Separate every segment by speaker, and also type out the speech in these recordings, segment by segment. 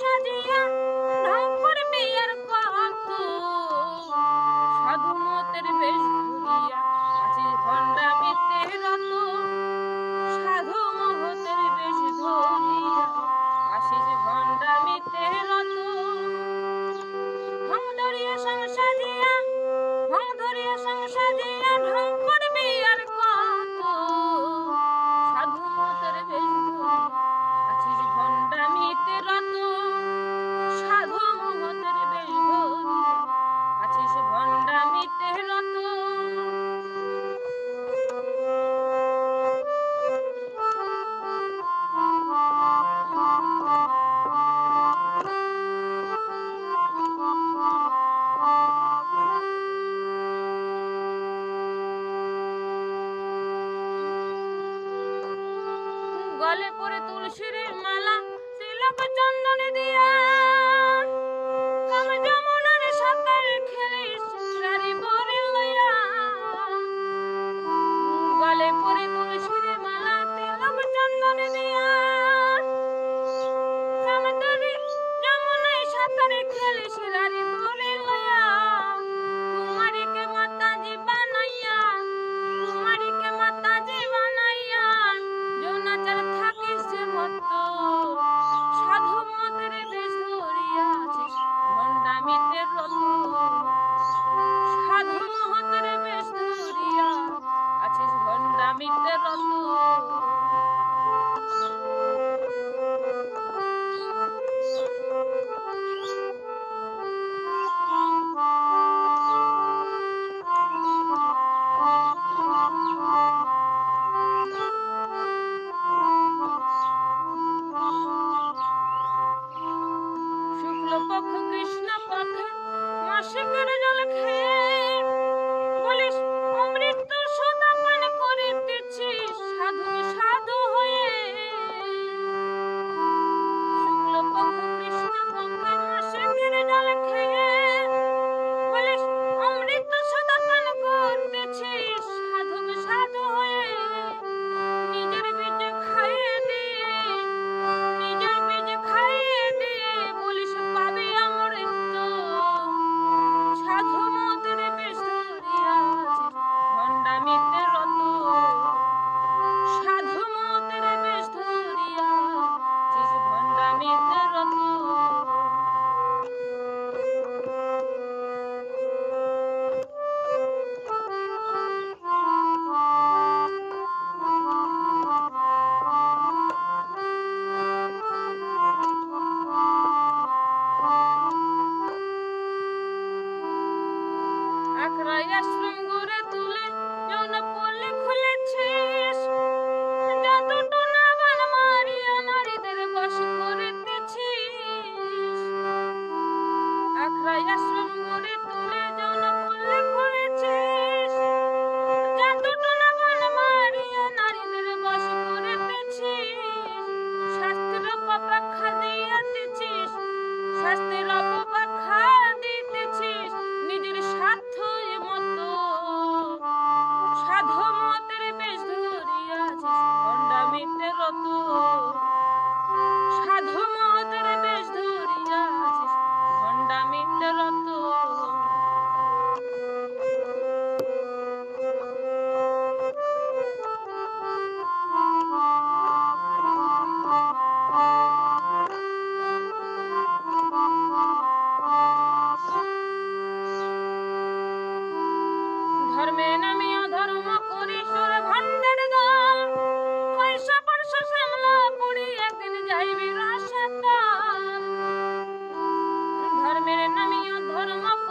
Speaker 1: 上军 গলে পরে তুলসীর মালা তিলক চন্দনে দিয়া।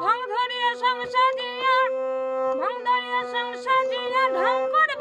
Speaker 1: ভাঙ ধরিয়া সংসার দিয়া ভাঙ ধরিয়া সংসার দিয়া ঢং করে